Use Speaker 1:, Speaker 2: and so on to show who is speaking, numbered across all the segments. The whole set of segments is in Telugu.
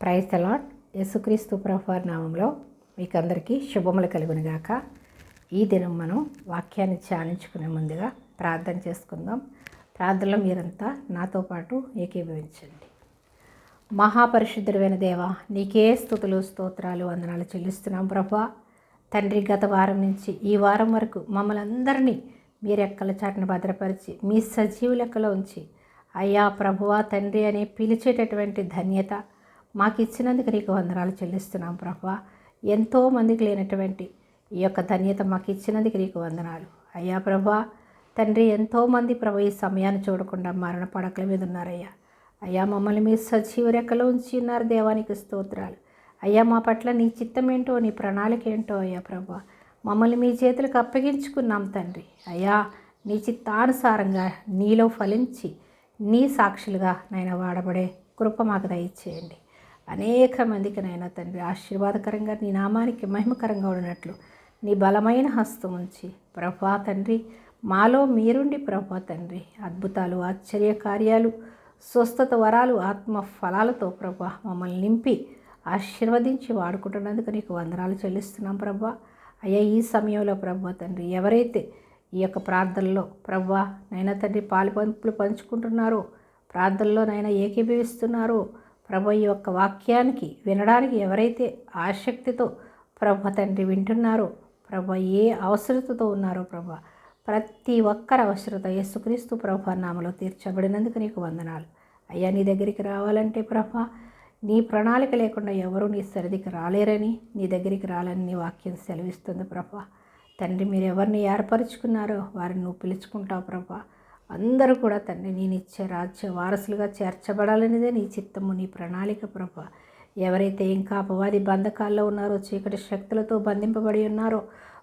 Speaker 1: ప్రైజ్ తలాట్ యేసుక్రీస్తు ప్రభువారి నామంలో మీకు అందరికీ శుభములు కలుగునుగాక. ఈ దినం మనం వాక్యాన్ని ధ్యానించుకునే ముందుగా ప్రార్థన చేసుకుందాం. ప్రార్థనలో మీరంతా నాతో పాటు ఏకీభవించండి. మహాపరిశుద్ధుడైన దేవ నీకే స్థుతులు స్తోత్రాలు వందనాలు చెల్లిస్తున్నాం ప్రభా. తండ్రి గత వారం నుంచి ఈ వారం వరకు మమ్మల్ని అందరినీ మీ రెక్కల చాటును భద్రపరిచి మీ సజీవు లెక్కలో ఉంచి అయ్యా ప్రభువా తండ్రి అని పిలిచేటటువంటి ధన్యత మాకు ఇచ్చినందుకు నీకు వందనాలు చెల్లిస్తున్నాం ప్రభా. ఎంతోమందికి లేనటువంటి ఈ యొక్క ధన్యత మాకు ఇచ్చినందుకు నీకు వందనాలు. అయ్యా ప్రభా తండ్రి ఎంతోమంది ప్రభు ఈ సమయాన్ని చూడకుండా మరణ పడకల మీద ఉన్నారయ్యా. అయ్యా మమ్మల్ని మీ సజీవ రెక్కలో ఉంచి ఉన్నారు దేవానికి స్తోత్రాలు. అయ్యా మా పట్ల నీ చిత్తం ఏంటో నీ ప్రణాళిక ఏంటో అయ్యా ప్రభా మమ్మల్ని మీ చేతులకు అప్పగించుకున్నాం తండ్రి. అయ్యా నీ చిత్తానుసారంగా నీలో ఫలించి నీ సాక్షులుగా నైనా వాడబడే కృప మాకు దయచేయండి. అనేక మందికి నైనా తండ్రి ఆశీర్వాదకరంగా నీ నామానికి మహిమకరంగా ఉన్నట్లు నీ బలమైన హస్తం ఉంచి ప్రభా తండ్రి మాలో మీరుండి ప్రభా తండ్రి. అద్భుతాలు ఆశ్చర్య కార్యాలు స్వస్థత వరాలు ఆత్మ ఫలాలతో ప్రభా మమ్మల్ని నింపి ఆశీర్వదించి వాడుకుంటున్నందుకు నీకు వందనాలు చెల్లిస్తున్నాం ప్రభా. అయ్యా ఈ సమయంలో ప్రభా తండ్రి ఎవరైతే ఈ యొక్క ప్రార్థనలో ప్రభా నైనా తండ్రి పాలు పంపులు పంచుకుంటున్నారో ప్రార్థనలో నైనా ఏకీభవిస్తున్నారో ప్రభు ఈ యొక్క వాక్యానికి వినడానికి ఎవరైతే ఆసక్తితో ప్రభ తండ్రి వింటున్నారో ప్రభ ఏ అవసరతతో ఉన్నారో ప్రభ ప్రతి ఒక్కరి అవసరత యేసుక్రీస్తు ప్రభు నామలో తీర్చబడినందుకు నీకు వందనాలు. అయ్యా నీ దగ్గరికి రావాలంటే ప్రభ నీ ప్రణాళిక లేకుండా ఎవరు నీ సరిదికి రాలేరని నీ దగ్గరికి రాలని నీ వాక్యం సెలవిస్తుంది ప్రభ. తండ్రి మీరు ఎవరిని ఏర్పరచుకున్నారో వారిని నువ్వు పిలుచుకుంటావు ప్రభా. అందరూ కూడా తండ్రి నేను ఇచ్చే రాజ్య వారసులుగా చేర్చబడాలనేదే నీ చిత్తము నీ ప్రణాళిక ప్రభ. ఎవరైతే ఇంకా అపవాది బంధకాల్లో ఉన్నారో చీకటి శక్తులతో బంధింపబడి ఉన్నారో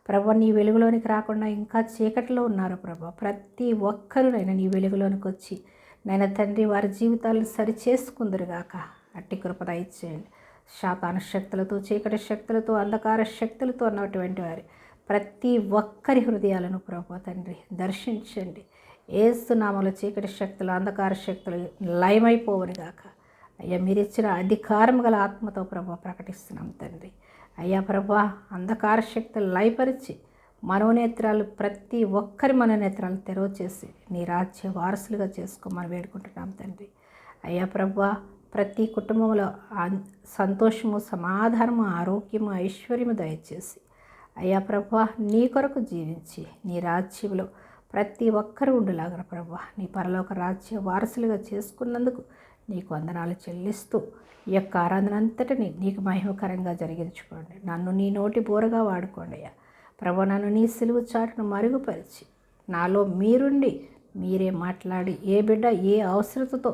Speaker 1: ప్రభ నీ వెలుగులోనికి రాకుండా ఇంకా చీకటిలో ఉన్నారో ప్రభ ప్రతి ఒక్కరూ నైనా నీ వెలుగులోనికి వచ్చి నైనా తండ్రి వారి జీవితాలను సరిచేసుకుందరుగాక. అట్టి కృపద ఇచ్చేయండి శాతాన శక్తులతో చీకటి శక్తులతో అంధకార శక్తులతో ఉన్నటువంటి వారి ప్రతి ఒక్కరి హృదయాలను ప్రభు తండ్రి దర్శించండి. ఏస్తున్నామల చీకటి శక్తులు అంధకార శక్తులు లయమైపోవని గాక అయ్యా మీరు ఇచ్చిన అధికారం గల ఆత్మతో ప్రభు ప్రకటిస్తున్నాం తండ్రి. అయ్యా ప్రభా అంధకార శక్తులు లయపరిచి మనోనేత్రాలు ప్రతి ఒక్కరి మనోనేత్రాలు తెరవ చేసి నీ రాజ్య వారసులుగా చేసుకోమని వేడుకుంటున్నాం తండ్రి. అయ్యా ప్రభా ప్రతి కుటుంబంలో సంతోషము సమాధానము ఆరోగ్యము ఐశ్వర్యము దయచేసి. అయ్యా ప్రభా నీ కొరకు జీవించి నీ రాజ్యంలో ప్రతి ఒక్కరూ ఉండులాగన ప్రభా. నీ పరలోక రాజ్య వారసులుగా చేసుకున్నందుకు నీకు వందనాలు చెల్లిస్తూ ఈ యొక్క ఆరాధన అంతటిని నీకు మహిమకరంగా జరిగించుకోండి. నన్ను నీ నోటి బోరగా వాడుకోండి అయ్యా. ప్రభు నన్ను నీ సిలువు చాటును మరుగుపరిచి నాలో మీరుండి మీరే మాట్లాడి ఏ బిడ్డ ఏ అవసరతతో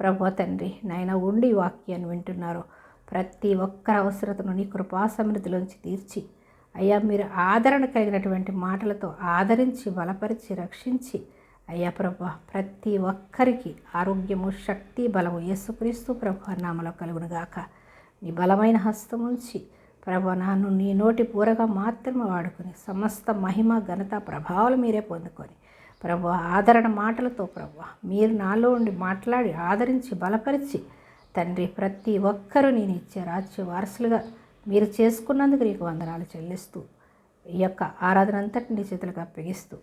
Speaker 1: ప్రభు తండ్రి నాయన ఉండి వాక్యాన్ని వింటున్నారో ప్రతి ఒక్కరి అవసరతను నీ కృపా సమృద్ధిలోంచి తీర్చి అయ్యా మీరు ఆదరణ కలిగినటువంటి మాటలతో ఆదరించి బలపరిచి రక్షించి అయ్యా ప్రభా ప్రతి ఒక్కరికి ఆరోగ్యము శక్తి బలము యేసుక్రీస్తు ప్రభు నామలో కలుగునుగాక. నీ బలమైన హస్తం ఉంచి ప్రభు నన్ను నీ నోటి పూరగా మాత్రమే వాడుకొని సమస్త మహిమ ఘనత ప్రభావాలు మీరే పొందుకొని ప్రభు ఆదరణ మాటలతో ప్రభు మీరు నాలో ఉండి మాట్లాడి ఆదరించి బలపరిచి తండ్రి ప్రతి ఒక్కరూ నేను ఇచ్చే రాజ్య వారసులుగా మీరు చేసుకున్నందుకు నీకు వందనాలు చెల్లిస్తూ ఈ యొక్క ఆరాధన అంతటిని చేతులకు అప్పగిస్తూ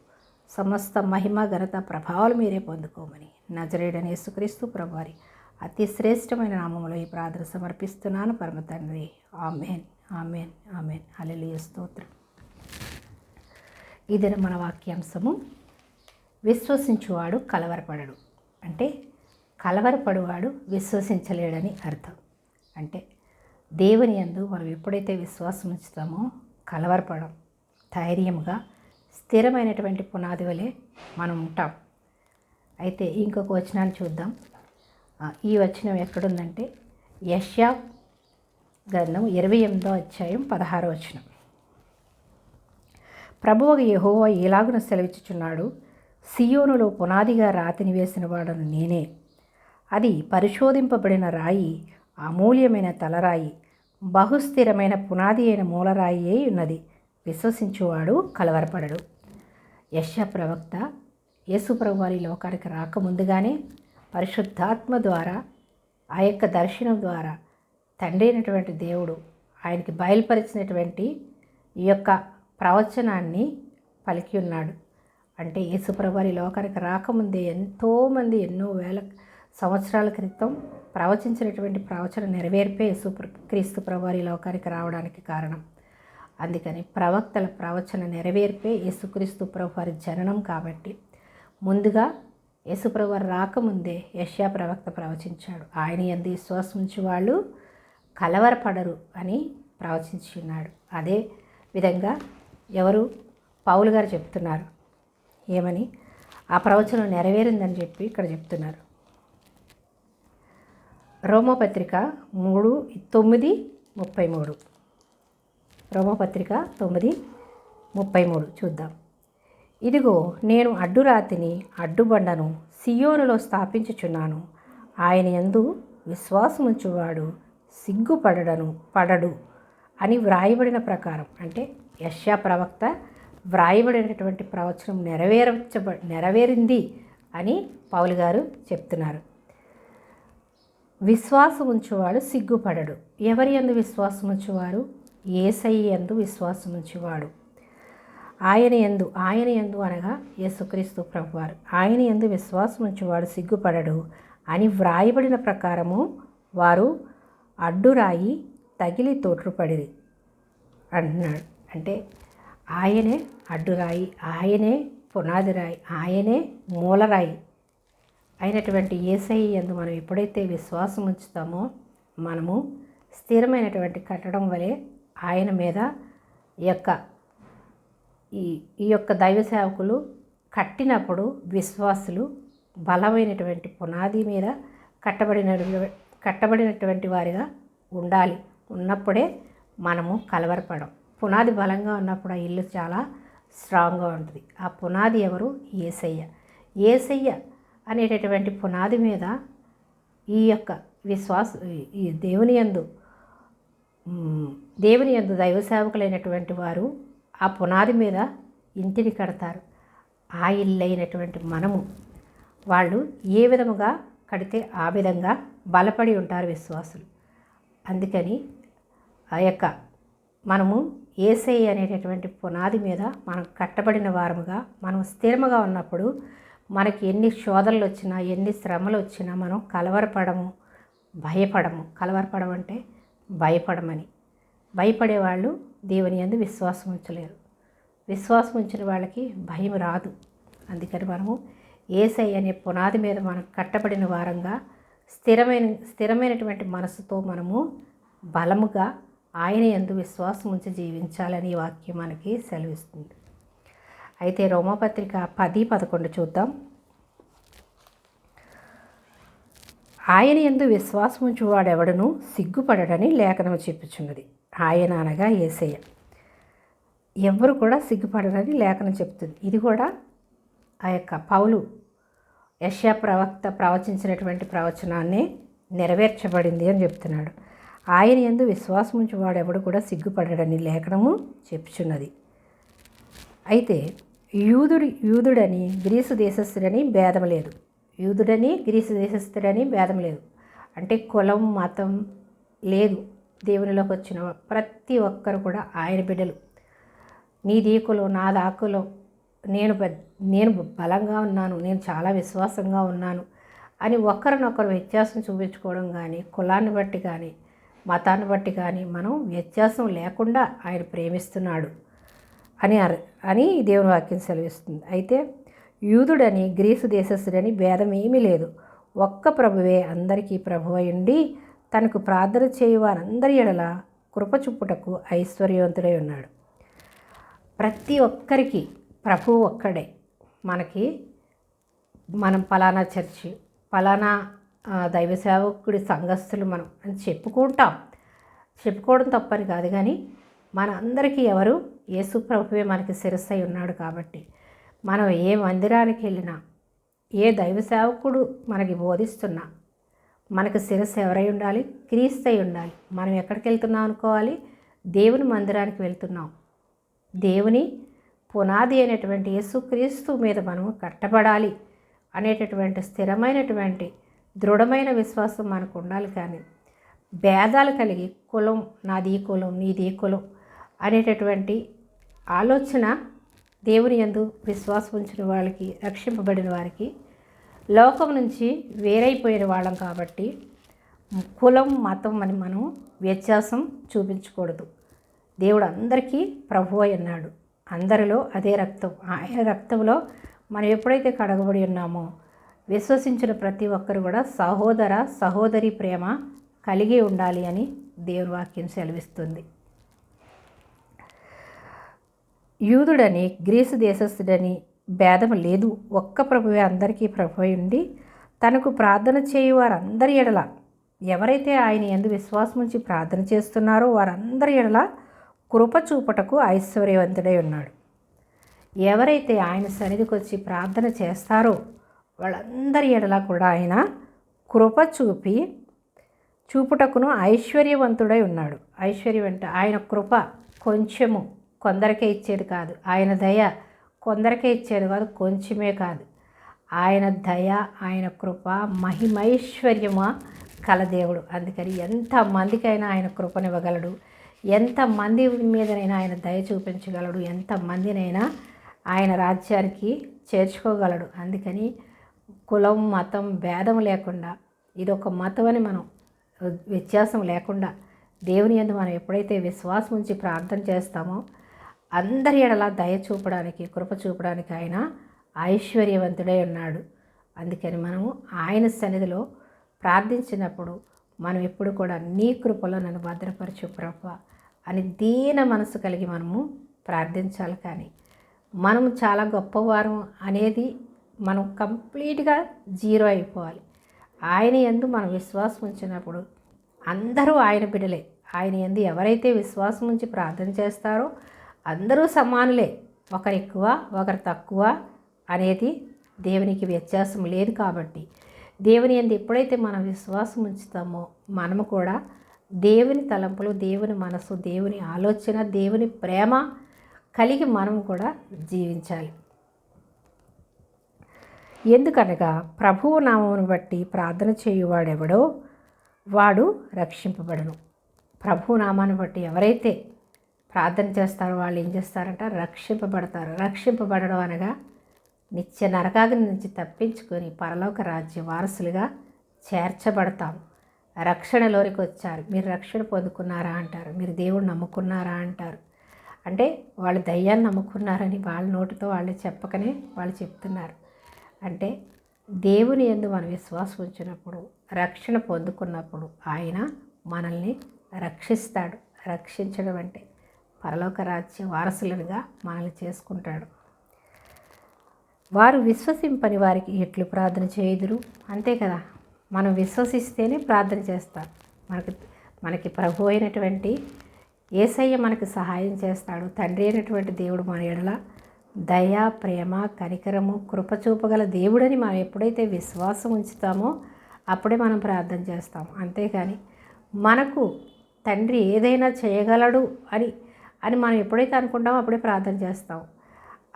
Speaker 1: సమస్త మహిమ ఘనత ప్రభావాలు మీరే పొందుకోమని నజరేడని యేసుక్రీస్తు ప్రభువారి అతి శ్రేష్టమైన నామంలో ఈ ప్రార్థన సమర్పిస్తున్నాను. పరమ తండ్రి ఆమెన్ ఆమెన్ ఆమెన్. అలెలియ స్తోత్రం. ఇది మన వాక్యాంశము విశ్వసించువాడు కలవరపడడు. అంటే కలవరపడువాడు విశ్వసించలేడని అర్థం. అంటే దేవుని యందు మనం ఎప్పుడైతే విశ్వాసం ఉంచుతామో కలవరపడం ధైర్యంగా స్థిరమైనటువంటి పునాది వలె మనం ఉంటాం. అయితే ఇంకొక వచనాన్ని చూద్దాం. ఈ వచనం ఎక్కడుందంటే యష్యా గ్రంథం ఇరవై ఎనిమిదో అధ్యాయం పదహారో వచనం. ప్రభువు యహోవా ఎలాగున సెలవిచ్చుచున్నాడు సియోనులో పునాదిగా రాతిని వేసిన వాడను నేనే. అది పరిశోధింపబడిన రాయి అమూల్యమైన తలరాయి. బహుస్థిరమైన పునాది అయిన మూలరాయి అయి ఉన్నది. విశ్వసించువాడు కలవరపడడు. యశ ప్రవక్త యేసుప్రభు వారి లోకానికి రాకముందుగానే పరిశుద్ధాత్మ ద్వారా ఆ యొక్క దర్శనం ద్వారా తండ్రి అయినటువంటి దేవుడు ఆయనకి బయలుపరిచినటువంటి ఈ యొక్క ప్రవచనాన్ని పలికి ఉన్నాడు. అంటే యేసుప్రభు వారి లోకానికి రాకముందే ఎంతోమంది ఎన్నో వేల సంవత్సరాల క్రితం ప్రవచించినటువంటి ప్రవచన నెరవేర్పే యేసు క్రీస్తు ప్రభువారి లోకానికి రావడానికి కారణం. అందుకని ప్రవక్తల ప్రవచన నెరవేర్పే యేసుక్రీస్తు ప్రభువారి జననం కాబట్టి ముందుగా యేసుప్రభువారు రాకముందే యష్యా ప్రవక్త ప్రవచించాడు. ఆయన ఎందు విశ్వాసం ఉంచి వాళ్ళు కలవరపడరు అని ప్రవచించి ఉన్నాడు. అదే విధంగా ఎవరు? పౌలు గారు చెప్తున్నారు. ఏమని? ఆ ప్రవచనం నెరవేరిందని చెప్పి ఇక్కడ చెప్తున్నారు. రోమపత్రిక మూడు తొమ్మిది ముప్పై మూడు. రోమపత్రిక తొమ్మిది ముప్పై మూడు. చూద్దాం. ఇదిగో నేను అడ్డురాతిని అడ్డుబండను సియోనులో స్థాపించుచున్నాను. ఆయన ఎందు విశ్వాసముంచువాడు సిగ్గుపడడను పడడు అని వ్రాయబడిన ప్రకారం. అంటే యష్యా ప్రవక్త వ్రాయబడినటువంటి ప్రవచనం నెరవేర్చబ నెరవేరింది అని పౌలు గారు చెప్తున్నారు. విశ్వాసం ఉంచువాడు సిగ్గుపడడు. ఎవరి యందు విశ్వాసం ఉంచువారు ఏసై యందు విశ్వాసం ఉంచువాడు ఆయన ఎందు ఆయన ఎందు అనగా యేసుక్రీస్తు ప్రభువారు. ఆయన ఎందు విశ్వాసం ఉంచువాడు సిగ్గుపడడు అని వ్రాయబడిన ప్రకారము వారు అడ్డురాయి తగిలి తోట్రుపడిరి అంటున్నాడు. అంటే ఆయనే అడ్డురాయి ఆయనే పునాదిరాయి ఆయనే మూలరాయి అయినటువంటి ఏసై ఎందు మనం ఎప్పుడైతే విశ్వాసం ఉంచుతామో మనము స్థిరమైనటువంటి కట్టడం వలె ఆయన మీద యొక్క ఈ ఈ యొక్క దైవ సేవకులు కట్టినప్పుడు విశ్వాసులు బలమైనటువంటి పునాది మీద కట్టబడిన కట్టబడినటువంటి వారిగా ఉండాలి. ఉన్నప్పుడే మనము కలవరపడం. పునాది బలంగా ఉన్నప్పుడు ఆ ఇల్లు చాలా స్ట్రాంగ్గా ఉంటుంది. ఆ పునాది ఎవరు? ఏసయ్య. ఏసయ్య అనేటటువంటి పునాది మీద ఈ యొక్క విశ్వాస ఈ దేవుని యందు దేవుని యందు దైవ సేవకులైనటువంటి వారు ఆ పునాది మీద ఇంటిని కడతారు. ఆ ఇల్లు అయినటువంటి మనము వాళ్ళు ఏ విధముగా కడితే ఆ విధంగా బలపడి ఉంటారు విశ్వాసులు. అందుకని ఆ యొక్క మనము ఏసై అనేటటువంటి పునాది మీద మనం కట్టబడిన వారముగా మనం స్థిరముగా ఉన్నప్పుడు మనకి ఎన్ని శోధనలు వచ్చినా ఎన్ని శ్రమలు వచ్చినా మనం కలవరపడము భయపడము. కలవరపడం అంటే భయపడమని. భయపడే వాళ్ళు దేవుని యందు విశ్వాసం ఉంచలేరు. విశ్వాసం ఉంచిన వాళ్ళకి భయం రాదు. అందుకని మనము ఏసై అనే పునాది మీద మనం కట్టబడిన వారంగా స్థిరమైన స్థిరమైనటువంటి మనసుతో మనము బలముగా ఆయన ఎందు విశ్వాసం ఉంచి జీవించాలని వాక్యం మనకి సెలవిస్తుంది. అయితే రోమపత్రిక పది పదకొండు చూద్దాం. ఆయన ఎందు విశ్వాసం ఉంచువాడెవడను సిగ్గుపడడని లేఖనం చెప్పుచున్నది. ఆయన అనగా ఏసయ్య. ఎవ్వరు కూడా సిగ్గుపడరని లేఖనం చెప్తుంది. ఇది కూడా ఆ యొక్క పౌలు యష్యా ప్రవక్త ప్రవచించినటువంటి ప్రవచనాన్ని నెరవేర్చబడింది అని చెప్తున్నాడు. ఆయన ఎందు విశ్వాసం ఉంచువాడు వాడెవడు కూడా సిగ్గుపడడని లేఖనము చెప్పుచున్నది. అయితే యూదుడి యూదుడని గ్రీసు దేశస్థుడని భేదం లేదు. యూదుడని గ్రీసు దేశస్థుడని భేదం లేదు. అంటే కులం మతం లేదు. దేవునిలోకి వచ్చిన ప్రతి ఒక్కరు కూడా ఆయన బిడ్డలు. నీ దీకులో నా దాకులో నేను పెద్ద నేను బలంగా ఉన్నాను నేను చాలా విశ్వాసంగా ఉన్నాను అని ఒకరినొకరు వ్యత్యాసం చూపించుకోవడం కానీ కులాన్ని బట్టి కానీ మతాన్ని బట్టి కానీ మనం వ్యత్యాసం లేకుండా ఆయన ప్రేమిస్తున్నాడు. అని అర్ అని దేవుని వాక్యం సెలవిస్తుంది. అయితే యూదుడని గ్రీసు దేశస్థుడని భేదం ఏమీ లేదు. ఒక్క ప్రభువే అందరికీ ప్రభువై ఉండి తనకు ప్రార్థన చేయు వారందరి ఎడల కృపచుప్పుటకు ఐశ్వర్యవంతుడై ఉన్నాడు. ప్రతి ఒక్కరికి ప్రభువు ఒక్కడే. మనకి మనం పలానా చర్చి పలానా దైవ సేవకుడి సంఘస్థులు మనం అని చెప్పుకుంటాం. చెప్పుకోవడం తప్పని కాదు కానీ మన అందరికీ ఎవరు యేసు ప్రభువే మనకి శిరస్సై ఉన్నాడు కాబట్టి మనం ఏ మందిరానికి వెళ్ళినా ఏ దైవ సేవకుడు మనకి బోధిస్తున్నా మనకు శిరస్సు ఎవరై ఉండాలి? క్రీస్తై ఉండాలి. మనం ఎక్కడికి వెళ్తున్నాం అనుకోవాలి? దేవుని మందిరానికి వెళ్తున్నాం. దేవుని పునాది అయినటువంటి యేసుక్రీస్తు మీద మనము కట్టబడాలి అనేటటువంటి స్థిరమైనటువంటి దృఢమైన విశ్వాసం మనకు ఉండాలి కానీ భేదాలు కలిగి కులం నాది ఈ కులం నీది ఈ కులం అనేటటువంటి ఆలోచన దేవుని యందు విశ్వాసం ఉంచిన వాళ్ళకి రక్షింపబడిన వారికి లోకం నుంచి వేరైపోయిన వాళ్ళం కాబట్టి కులం మతం అని మనం వ్యత్యాసం చూపించకూడదు. దేవుడు అందరికీ ప్రభు అన్నాడు అందరిలో అదే రక్తం. ఆయన రక్తంలో మనం ఎప్పుడైతే కడగబడి ఉన్నామో విశ్వసించిన ప్రతి ఒక్కరు కూడా సహోదర సహోదరి ప్రేమ కలిగి ఉండాలి అని దేవుని వాక్యం సెలవిస్తుంది. యూదుడని గ్రీసు దేశస్థుడని భేదం లేదు. ఒక్క ప్రభువే అందరికీ ప్రభువై ఉండి తనకు ప్రార్థన చేయు వారందరి ఎడల ఎవరైతే ఆయన ఎందు విశ్వాసం ఉంచి ప్రార్థన చేస్తున్నారో వారందరి ఎడల కృప చూపటకు ఐశ్వర్యవంతుడై ఉన్నాడు. ఎవరైతే ఆయన సన్నిధికి వచ్చి ప్రార్థన చేస్తారో వాళ్ళందరి ఎడల కూడా ఆయన కృప చూపి చూపుటకును ఐశ్వర్యవంతుడై ఉన్నాడు. ఐశ్వర్యం అంటే ఆయన కృప కొంచెము కొందరికే ఇచ్చేది కాదు. ఆయన దయ కొందరికే ఇచ్చేది కాదు కొంచెమే కాదు. ఆయన దయ ఆయన కృప మహిమైశ్వర్యమా కలదేవుడు. అందుకని ఎంతమందికైనా ఆయన కృపనివ్వగలడు. ఎంతమంది మీదనైనా ఆయన దయ చూపించగలడు. ఎంతమందినైనా ఆయన రాజ్యానికి చేర్చుకోగలడు. అందుకని కులం మతం భేదం లేకుండా ఇదొక మతం అని మనం వ్యత్యాసం లేకుండా దేవుని యందు మనం ఎప్పుడైతే విశ్వాసం ఉంచి ప్రార్థన చేస్తామో అందరి ఎడలా దయ చూపడానికి కృప చూపడానికి ఆయన ఐశ్వర్యవంతుడై ఉన్నాడు. అందుకని మనము ఆయన సన్నిధిలో ప్రార్థించినప్పుడు మనం ఎప్పుడు కూడా నీ కృపలో నన్ను భద్రపరచు ప్రభ అని దీన మనసు కలిగి మనము ప్రార్థించాలి కానీ మనం చాలా గొప్పవారం అనేది మనం కంప్లీట్గా జీరో అయిపోవాలి. ఆయన ఎందు మనం విశ్వాసం ఉంచినప్పుడు అందరూ ఆయన బిడలే ఆయన ఎందు ఎవరైతే విశ్వాసం ఉంచి ప్రార్థన చేస్తారో అందరూ సమానులే. ఒకరు ఎక్కువ ఒకరు తక్కువ అనేది దేవునికి వ్యత్యాసం లేదు కాబట్టి. దేవుని ఎందు ఎప్పుడైతే మనం విశ్వాసం ఉంచుతామో మనము కూడా దేవుని తలంపులు దేవుని మనసు దేవుని ఆలోచన దేవుని ప్రేమ కలిగి మనం కూడా జీవించాలి. ఎందుకనగా ప్రభువు నామమును బట్టి ప్రార్థన చేయువాడెవడో వాడు రక్షింపబడను. ప్రభు నామాన్ని బట్టి ఎవరైతే ప్రార్థన చేస్తారు వాళ్ళు ఏం చేస్తారంట రక్షింపబడతారు. రక్షింపబడడం అనగా నిత్య నరకాగ్ని నుంచి తప్పించుకొని పరలోక రాజ్య వారసులుగా చేర్చబడతాం. రక్షణలోనికి వచ్చారు. మీరు రక్షణ పొందుకున్నారా అంటారు. మీరు దేవుడు నమ్ముకున్నారా అంటారు. అంటే వాళ్ళు దయ్యాన్ని నమ్ముకున్నారని వాళ్ళ నోటితో వాళ్ళు చెప్పకనే వాళ్ళు చెప్తున్నారు. అంటే దేవుని ఎందు మనం విశ్వాసం ఉంచినప్పుడు రక్షణ పొందుకున్నప్పుడు ఆయన మనల్ని రక్షిస్తాడు. రక్షించడం అంటే పరలోక రాజ్య వారసులుగా మనల్ని చేసుకుంటాడు. వారు విశ్వసింపని వారికి ఎట్లు ప్రార్థన చేయుదురు? అంతే కదా మనం విశ్వసిస్తేనే ప్రార్థన చేస్తాం మనకి మనకి ప్రభు అయినటువంటి ఏసయ్య మనకి సహాయం చేస్తాడు. తండ్రి అయినటువంటి దేవుడు మన ఎడల దయ ప్రేమ కనికరము కృప చూపగల దేవుడని మనం ఎప్పుడైతే విశ్వాసం ఉంచుతామో అప్పుడే మనం ప్రార్థన చేస్తాం. అంతేకాని మనకు తండ్రి ఏదైనా చేయగలడు అని అని మనం ఎప్పుడైతే అనుకుంటామో అప్పుడే ప్రార్థన చేస్తాం.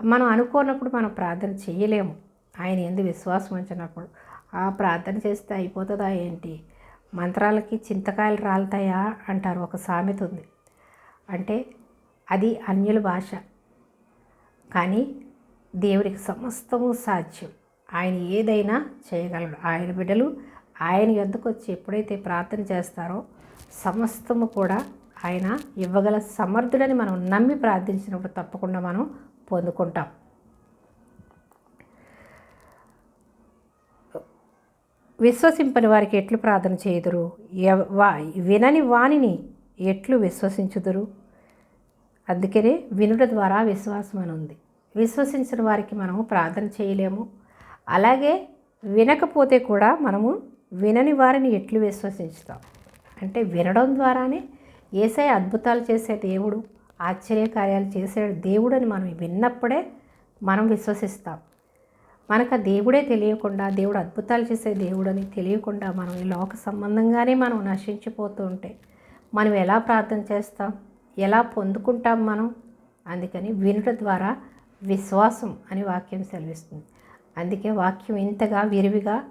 Speaker 1: మనం అనుకోనప్పుడు మనం ప్రార్థన చేయలేము. ఆయన ఎందు విశ్వాసం ఉంచినప్పుడు. ఆ ప్రార్థన చేస్తే అయిపోతుందా ఏంటి? మంత్రాలకి చింతకాయలు రాలుతాయా అంటారు ఒక సామెత ఉంది. అంటే అది అన్యుల భాష. కానీ దేవుడికి సమస్తము సాధ్యం. ఆయన ఏదైనా చేయగలడు. ఆయన బిడ్డలు ఆయన యొద్దకు వచ్చి ఎప్పుడైతే ప్రార్థన చేస్తారో సమస్తము కూడా ఆయన ఇవ్వగల సమర్థుడని మనం నమ్మి ప్రార్థించినప్పుడు తప్పకుండా మనం పొందుకుంటాం. విశ్వసింపని వారికి ఎట్లు ప్రార్థన చేయుదురు? వా వినని వాణిని ఎట్లు విశ్వసించుదురు? అందుకనే వినుట ద్వారా విశ్వాసం అని ఉంది. విశ్వసించిన వారికి మనము ప్రార్థన చేయలేము. అలాగే వినకపోతే కూడా మనము వినని వారిని ఎట్లు విశ్వసించుతాం? అంటే వినడం ద్వారానే ఏసై అద్భుతాలు చేసే దేవుడు ఆశ్చర్యకార్యాలు చేసే దేవుడు అని మనం విన్నప్పుడే మనం విశ్వసిస్తాం. మనకు ఆ దేవుడే తెలియకుండా దేవుడు అద్భుతాలు చేసే దేవుడని తెలియకుండా మనం ఈ లోక సంబంధంగానే మనం నశించిపోతూ ఉంటే మనం ఎలా ప్రార్థన చేస్తాం? ఎలా పొందుకుంటాం మనం? అందుకని వినుట ద్వారా విశ్వాసం అని వాక్యం సెలవిస్తుంది. అందుకే వాక్యం ఇంతగా విరివిగా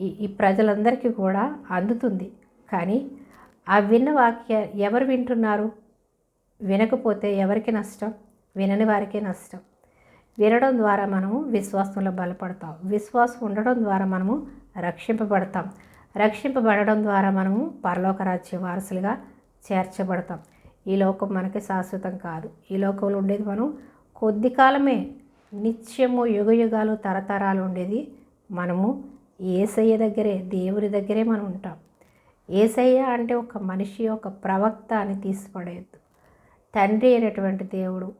Speaker 1: ఈ ఈ ప్రజలందరికీ కూడా అందుతుంది. కానీ ఆ విన్న వాక్య ఎవరు వింటున్నారు? వినకపోతే ఎవరికి నష్టం? వినని వారికే నష్టం. వినడం ద్వారా మనము విశ్వాసంలో బలపడతాం. విశ్వాసం ఉండడం ద్వారా మనము రక్షింపబడతాం. రక్షింపబడడం ద్వారా మనము పరలోక రాజ్య వారసులుగా చేర్చబడతాం. ఈ లోకం మనకి శాశ్వతం కాదు. ఈ లోకంలో ఉండేది మనం కొద్ది కాలమే. నిత్యము యుగ యుగాలు తరతరాలు ఉండేది మనము ఏసయ్య దగ్గరే దేవుని దగ్గరే మనం ఉంటాం. ఏసయ్య అంటే ఒక మనిషి ఒక ప్రవక్త అని తీసిపడేయద్దు తండ్రి అయినటువంటి దేవుడు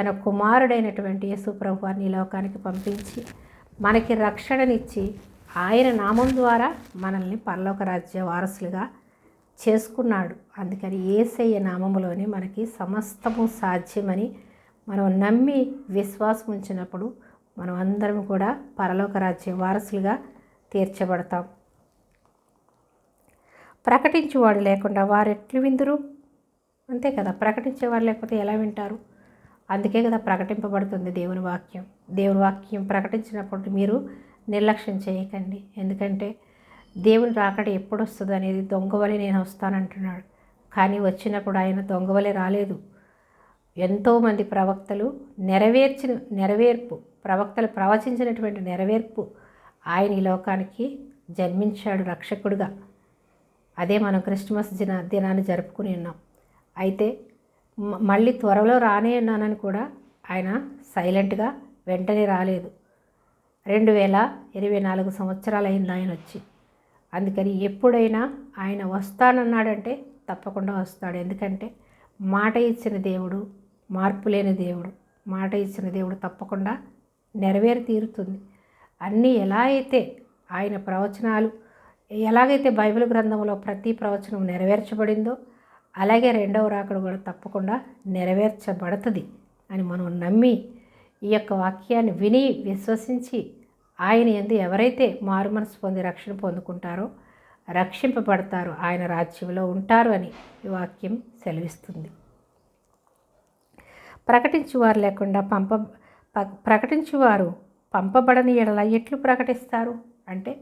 Speaker 1: తన కుమారుడైనటువంటి యేసుప్రభు ఈ లోకానికి పంపించి మనకి రక్షణనిచ్చి ఆయన నామం ద్వారా మనల్ని పరలోక రాజ్య వారసులుగా చేసుకున్నాడు. అందుకని ఏసయ్య నామములోనే మనకి సమస్తము సాధ్యమని మనం నమ్మి విశ్వాసం ఉంచినప్పుడు మనం అందరం కూడా పరలోక రాజ్య వారసులుగా తీర్చబడతాం. ప్రకటించువాడు లేకుండా వారు ఎట్లు విందురు? అంతే కదా ప్రకటించేవారు లేకపోతే ఎలా వింటారు? అందుకే కదా ప్రకటింపబడుతుంది దేవుని వాక్యం. దేవుని వాక్యం ప్రకటించినప్పుడు మీరు నిర్లక్ష్యం చేయకండి. ఎందుకంటే దేవుని రాకడ ఎప్పుడు వస్తుంది అనేది దొంగవలే నేను వస్తానంటున్నాడు. కానీ వచ్చినప్పుడు ఆయన దొంగవలే రాలేదు. ఎంతోమంది ప్రవక్తలు నెరవేర్చిన నెరవేర్పు ప్రవక్తలు ప్రవచించినటువంటి నెరవేర్పు ఆయన ఈ లోకానికి జన్మించాడు రక్షకుడుగా. అదే మనం క్రిస్మస్ దిన దినాన్ని జరుపుకుని ఉన్నాం. అయితే మళ్ళీ త్వరలో రానే ఉన్నానని కూడా ఆయన సైలెంట్గా వెంటనే రాలేదు. రెండు వేల ఇరవై నాలుగు సంవత్సరాలు అయింది ఆయన వచ్చి. అందుకని ఎప్పుడైనా ఆయన వస్తానన్నాడంటే తప్పకుండా వస్తాడు. ఎందుకంటే మాట ఇచ్చిన దేవుడు మార్పు లేని దేవుడు మాట ఇచ్చిన దేవుడు తప్పకుండా నెరవేరి తీరుతుంది. అన్నీ ఎలా అయితే ఆయన ప్రవచనాలు ఎలాగైతే బైబిల్ గ్రంథంలో ప్రతి ప్రవచనం నెరవేర్చబడిందో అలాగే రెండవ రాకడ కూడా తప్పకుండా నెరవేర్చబడుతుంది అని మనం నమ్మి ఈ యొక్క వాక్యాన్ని విని విశ్వసించి ఆయన ఎందు ఎవరైతే మారు మనసు పొంది రక్షణ పొందుకుంటారో రక్షింపబడతారు ఆయన రాజ్యంలో ఉంటారు అని ఈ వాక్యం సెలవిస్తుంది. ప్రకటించువారు లేకుండా పంప ప్రకటించువారు పంపబడని ఎడల ఎట్లు ప్రకటిస్తారు? అంటే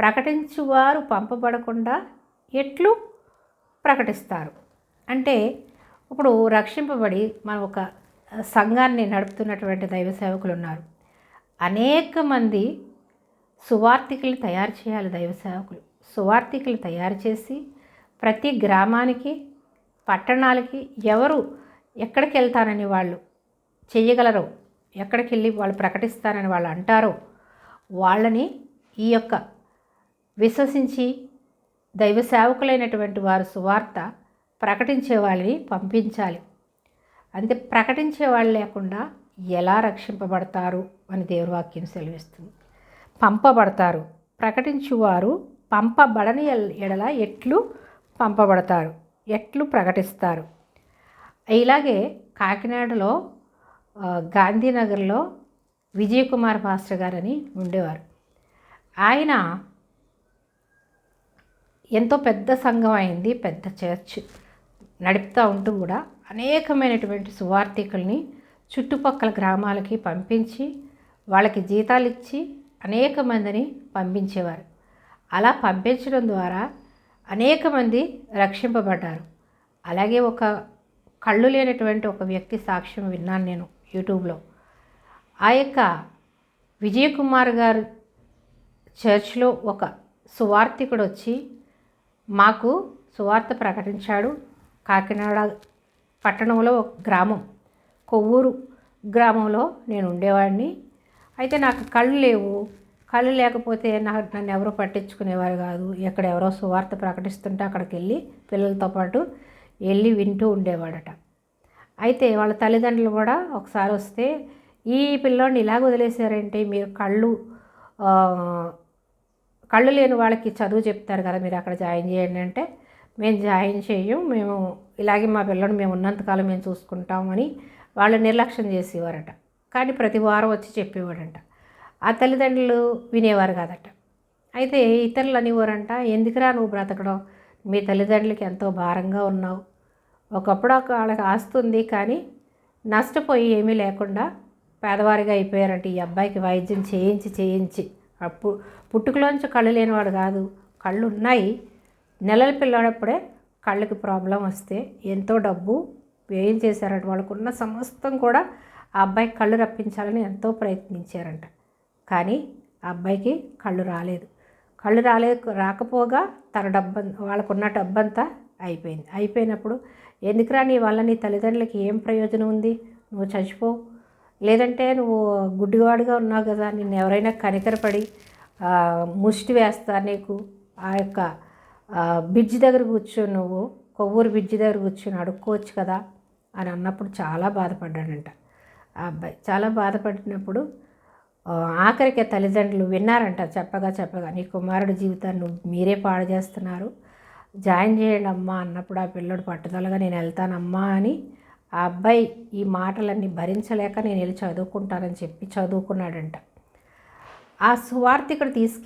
Speaker 1: ప్రకటించువారు పంపబడకుండా ఎట్లు ప్రకటిస్తారు? అంటే ఇప్పుడు రక్షింపబడి మనం ఒక సంఘాన్ని నడుపుతున్నటువంటి దైవ సేవకులు ఉన్నారు అనేక మంది సువార్థికులు తయారు చేయాలి దైవ సేవకులు. సువార్థికులు తయారు చేసి ప్రతి గ్రామానికి పట్టణాలకి ఎవరు ఎక్కడికి వెళ్తానని వాళ్ళు చేయగలరో ఎక్కడికి వెళ్ళి వాళ్ళు ప్రకటిస్తారని వాళ్ళు అంటారో వాళ్ళని ఈ యొక్క విశ్వసించి దైవ సేవకులైనటువంటి వారు సువార్త ప్రకటించే వాళ్ళని పంపించాలి. అంతే ప్రకటించే వాళ్ళు లేకుండా ఎలా రక్షింపబడతారు అని దేవుడివాక్యం సెలవిస్తుంది. పంపబడతారు. ప్రకటించువారు పంపబడని ఎడల ఎట్లు పంపబడతారు. ఎట్లు ప్రకటిస్తారు. ఇలాగే కాకినాడలో గాంధీనగర్లో విజయకుమార్ మాస్టర్ గారని ఉండేవారు. ఆయన ఎంతో పెద్ద సంఘం అయింది పెద్ద చర్చ్ నడుపుతూ ఉంటూ కూడా అనేకమైనటువంటి సువార్థికుల్ని చుట్టుపక్కల గ్రామాలకి పంపించి వాళ్ళకి జీతాలు ఇచ్చి అనేక మందిని పంపించేవారు. అలా పంపించడం ద్వారా అనేక మంది రక్షింపబడ్డారు. అలాగే ఒక కళ్ళు లేనటువంటి ఒక వ్యక్తి సాక్ష్యం విన్నాను నేను యూట్యూబ్లో. ఆ యొక్క విజయకుమార్ గారు చర్చ్లో ఒక సువార్థికుడు వచ్చి మాకు సువార్త ప్రకటించాడు కాకినాడ పట్టణంలో ఒక గ్రామం కొవ్వూరు గ్రామంలో నేను ఉండేవాడిని. అయితే నాకు కళ్ళు లేవు. కళ్ళు లేకపోతే నాకు నన్ను ఎవరో పట్టించుకునేవారు కాదు. ఎక్కడ ఎవరో సువార్త ప్రకటిస్తుంటే అక్కడికి వెళ్ళి పిల్లలతో పాటు వెళ్ళి వింటూ ఉండేవాడట. అయితే వాళ్ళ తల్లిదండ్రులు కూడా ఒకసారి వస్తే ఈ పిల్లోడిని ఇలాగ వదిలేశారంటే? మీరు కళ్ళు కళ్ళు లేని వాళ్ళకి చదువు చెప్తారు కదా మీరు అక్కడ జాయిన్ చేయండి అంటే మేము జాయిన్ చేయం మేము ఇలాగే మా పిల్లలు మేము ఉన్నంతకాలం మేము చూసుకుంటామని వాళ్ళు నిర్లక్ష్యం చేసేవారట. కానీ ప్రతి వారం వచ్చి చెప్పేవాడంట. ఆ తల్లిదండ్రులు వినేవారు కాదట. అయితే ఇతరులు అనేవారంట ఎందుకురా నువ్వు బ్రతకడం? మీ తల్లిదండ్రులకి ఎంతో భారంగా ఉన్నావు. ఒకప్పుడు ఒక వాళ్ళకి ఆస్తుంది కానీ నష్టపోయి ఏమీ లేకుండా పేదవారిగా అయిపోయారంట ఈ అబ్బాయికి వైద్యం చేయించి చేయించి. అప్పుడు పుట్టుకలోంచి కళ్ళు లేనివాడు కాదు. కళ్ళు ఉన్నాయి నెలల పిల్లాడప్పుడే కళ్ళకి ప్రాబ్లం వస్తే ఎంతో డబ్బు వ్యయం చేశారంట. వాళ్ళకున్న సమస్తం కూడా ఆ అబ్బాయికి కళ్ళు రప్పించాలని ఎంతో ప్రయత్నించారంట. కానీ ఆ అబ్బాయికి కళ్ళు రాలేదు. కళ్ళు రాలే రాకపోగా తన డబ్బు వాళ్ళకున్న డబ్బంతా అయిపోయింది. అయిపోయినప్పుడు ఎందుకురా నీ వల్ల నీ తల్లిదండ్రులకి ఏం ప్రయోజనం ఉంది? నువ్వు చచ్చిపో లేదంటే నువ్వు గుడ్డివాడుగా ఉన్నావు కదా నిన్ను ఎవరైనా కనికరపడి ముష్టి వేస్తా నీకు. ఆ యొక్క బ్రిడ్జ్ దగ్గర కూర్చొని నువ్వు. కొవ్వూరు బ్రిడ్జి దగ్గర కూర్చొని అడుక్కోవచ్చు కదా అని అన్నప్పుడు చాలా బాధపడ్డాడంట. ఆ అబ్బాయి చాలా బాధపడినప్పుడు ఆఖరికే ఆఖరికి తల్లిదండ్రులు విన్నారంట చెప్పగా చెప్పగా నీ కుమారుడి జీవితాన్ని మీరే పాడు చేస్తున్నారు. జాయిన్ చేయండి అమ్మా అన్నప్పుడు ఆ పిల్లడు పట్టుదలగా నేను వెళ్తానమ్మా అని ఆ అబ్బాయి ఈ మాటలన్నీ భరించలేక నేను వెళ్ళి చదువుకుంటానని చెప్పి చదువుకున్నాడంట. ఆ సువార్తికుడు తీసుకెళ్ళి